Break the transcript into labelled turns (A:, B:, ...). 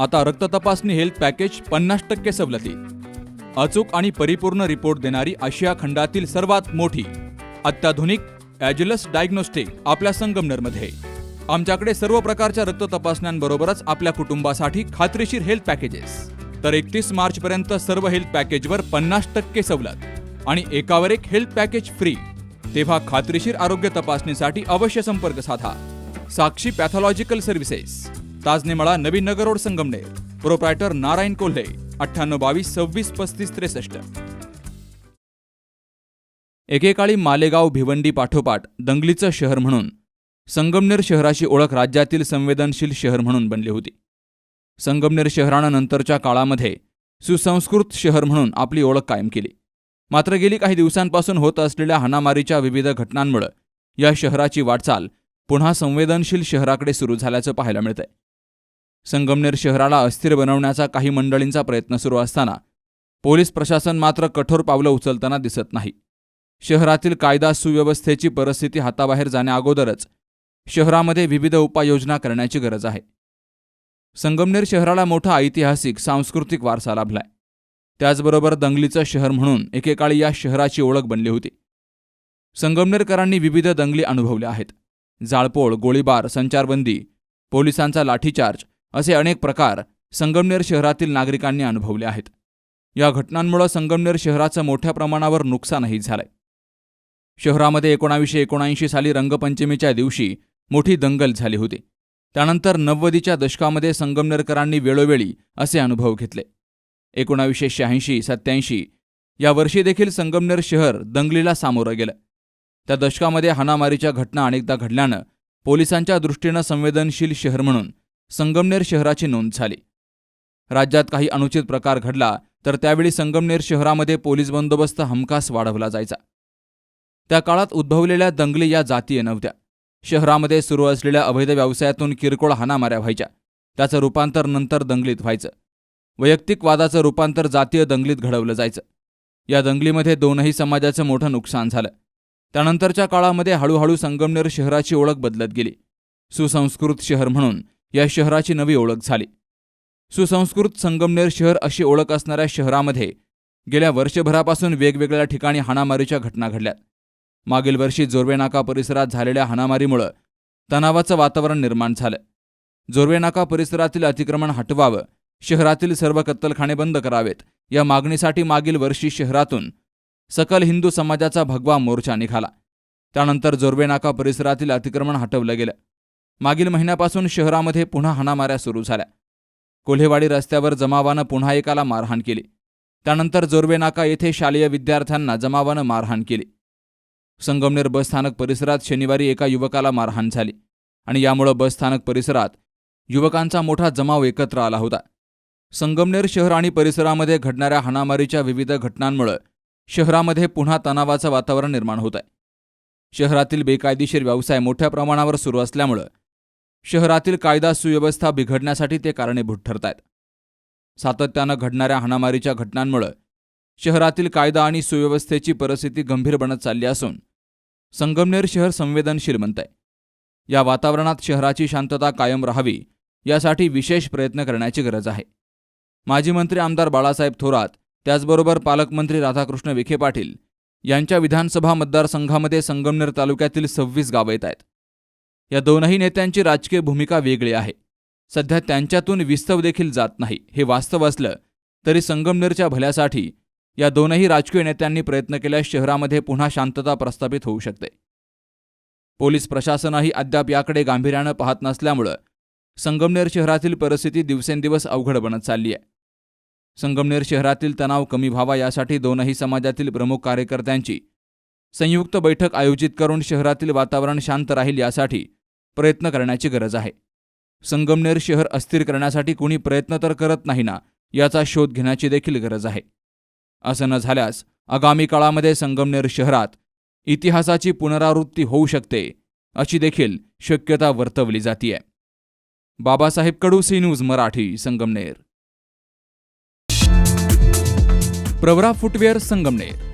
A: आता रक्त तपासणी हेल्थ पॅकेज पन्नास टक्के सवलती. अचूक आणि परिपूर्ण रिपोर्ट देणारी आशिया खंडातील सर्वात मोठी अत्याधुनिक ॲज्युलस डायग्नोस्टिक आपल्या संगमनेरमध्ये. आमच्याकडे सर्व प्रकारच्या रक्त तपासण्यांबरोबरच आपल्या कुटुंबासाठी खात्रीशीर हेल्थ पॅकेजेस तर एकतीस मार्च पर्यंत सर्व हेल्थ पॅकेजवर पन्नास टक्के सवलत आणि एकावर एक हेल्थ पॅकेज फ्री तेव्हा खात्रीशीर आरोग्य तपासणीसाठी अवश्य संपर्क साधा. Sakshi pathological services Tajnemala Navin Nagar road Sangamner. Proprietor Narayan Kolhe अठ्ठ्याण्णव बावीस सव्वीस पस्तीस त्रेसष्ट. एकेकाळी मालेगाव भिवंडी पाठोपाठ दंगलीचं शहर म्हणून संगमनेर शहराची ओळख राज्यातील संवेदनशील शहर म्हणून बनली होती. संगमनेर शहरानं नंतरच्या काळामध्ये सुसंस्कृत शहर म्हणून आपली ओळख कायम केली. मात्र गेली काही दिवसांपासून होत असलेल्या हाणामारीच्या विविध घटनांमुळे या शहराची वाटचाल पुन्हा संवेदनशील शहराकडे सुरू झाल्याचं पाहायला मिळतंय. संगमनेर शहराला अस्थिर बनवण्याचा काही मंडळींचा प्रयत्न सुरू असताना पोलीस प्रशासन मात्र कठोर पावलं उचलताना दिसत नाही. शहरातील कायदा सुव्यवस्थेची परिस्थिती हाताबाहेर जाण्याअगोदरच शहरामध्ये विविध उपाययोजना करण्याची गरज आहे. संगमनेर शहराला मोठा ऐतिहासिक सांस्कृतिक वारसा लाभलाय. त्याचबरोबर दंगलीचं शहर म्हणून एकेकाळी या शहराची ओळख बनली होती. संगमनेरकरांनी विविध दंगली अनुभवल्या आहेत. जाळपोळ गोळीबार संचारबंदी पोलिसांचा लाठीचार्ज असे अनेक प्रकार संगमनेर शहरातील नागरिकांनी अनुभवले आहेत. या घटनांमुळे संगमनेर शहराचं मोठ्या प्रमाणावर नुकसानही झालंय. शहरामध्ये एकोणावीसशे एकोणऐंशी साली रंगपंचमीच्या दिवशी मोठी दंगल झाली होती. त्यानंतर नव्वदीच्या दशकामध्ये संगमनेरकरांनी वेळोवेळी असे अनुभव घेतले. एकोणावीसशे शहाऐंशी सत्याऐंशी या वर्षी देखील संगमनेर शहर दंगलीला सामोरं गेलं. त्या दशकामध्ये हाणामारीच्या घटना अनेकदा घडल्यानं पोलिसांच्या दृष्टीनं संवेदनशील शहर म्हणून संगमनेर शहराची नोंद झाली. राज्यात काही अनुचित प्रकार घडला तर त्यावेळी संगमनेर शहरामध्ये पोलीस बंदोबस्त हमखास वाढवला जायचा. त्या काळात उद्भवलेल्या दंगली या जातीय नव्हत्या. शहरामध्ये सुरू असलेल्या अवैध व्यवसायातून किरकोळ हाणामाऱ्या व्हायच्या. त्याचं रूपांतर नंतर दंगलीत व्हायचं. वैयक्तिक वादाचं रूपांतर जातीय दंगलीत घडवलं जायचं. या दंगलीमध्ये दोनही समाजाचं मोठं नुकसान झालं. त्यानंतरच्या काळामध्ये हळूहळू संगमनेर शहराची ओळख बदलत गेली. सुसंस्कृत शहर म्हणून या शहराची नवी ओळख झाली. सुसंस्कृत संगमनेर शहर अशी ओळख असणाऱ्या शहरामध्ये गेल्या वर्षभरापासून वेगवेगळ्या ठिकाणी हाणामारीच्या घटना घडल्यात. मागील वर्षी जोरवेनाका परिसरात झालेल्या हाणामारीमुळं तणावाचं वातावरण निर्माण झालं. जोरवेनाका परिसरातील अतिक्रमण हटवावं शहरातील सर्व कत्तलखाने बंद करावेत या मागणीसाठी मागील वर्षी शहरातून सकल हिंदू समाजाचा भगवा मोर्चा निघाला. त्यानंतर जोरवेनाका परिसरातील अतिक्रमण हटवलं गेलं. मागील महिन्यापासून शहरामध्ये पुन्हा हाणामाऱ्या सुरू झाल्या. कोल्हेवाडी रस्त्यावर जमावानं पुन्हा एकाला मारहाण केली. त्यानंतर जोरवेनाका येथे शालेय विद्यार्थ्यांना जमावानं मारहाण केली. संगमनेर बसस्थानक परिसरात शनिवारी एका युवकाला मारहाण झाली आणि यामुळं बसस्थानक परिसरात युवकांचा मोठा जमाव एकत्र आला होता. संगमनेर शहर आणि परिसरामध्ये घडणाऱ्या हाणामारीच्या विविध घटनांमुळे शहरामध्ये पुन्हा तणावाचं वातावरण निर्माण होत आहे शहरातील बेकायदेशीर व्यवसाय मोठ्या प्रमाणावर सुरू असल्यामुळं शहरातील कायदा सुव्यवस्था बिघडण्यासाठी ते कारणीभूत ठरत आहेत सातत्यानं घडणाऱ्या हाणामारीच्या घटनांमुळं शहरातील कायदा आणि सुव्यवस्थेची परिस्थिती गंभीर बनत चालली असून संगमनेर शहर संवेदनशील बनत आहे या वातावरणात शहराची शांतता कायम राहावी यासाठी विशेष प्रयत्न करण्याची गरज आहे. माजी मंत्री आमदार बाळासाहेब थोरात त्याचबरोबर पालकमंत्री राधाकृष्ण विखे पाटील यांच्या विधानसभा मतदारसंघामध्ये संगमनेर तालुक्यातील सव्वीस गावं येत आहेत. या दोनही नेत्यांची राजकीय भूमिका वेगळी आहे. सध्या त्यांच्यातून विस्तव देखील जात नाही हे वास्तव असलं तरी संगमनेरच्या भल्यासाठी या दोनही राजकीय नेत्यांनी प्रयत्न केल्यास शहरामध्ये पुन्हा शांतता प्रस्थापित होऊ शकते. पोलीस प्रशासनही अद्याप याकडे गांभीर्यानं पाहत नसल्यामुळं संगमनेर शहरातील परिस्थिती दिवसेंदिवस अवघड बनत चालली आहे. संगमनेर शहरातील तणाव कमी व्हावा यासाठी दोनही समाजातील प्रमुख कार्यकर्त्यांची संयुक्त बैठक आयोजित करून शहरातील वातावरण शांत राहील यासाठी प्रयत्न करण्याची गरज आहे. संगमनेर शहर अस्थिर करण्यासाठी कुणी प्रयत्न तर करत नाही ना याचा शोध घेण्याची देखील गरज आहे. असं न झाल्यास आगामी काळामध्ये संगमनेर शहरात इतिहासाची पुनरावृत्ती होऊ शकते अशी देखील शक्यता वर्तवली जातीय. Babasaheb Kadu C news Marathi Sangamner. Pravara footwear Sangamner.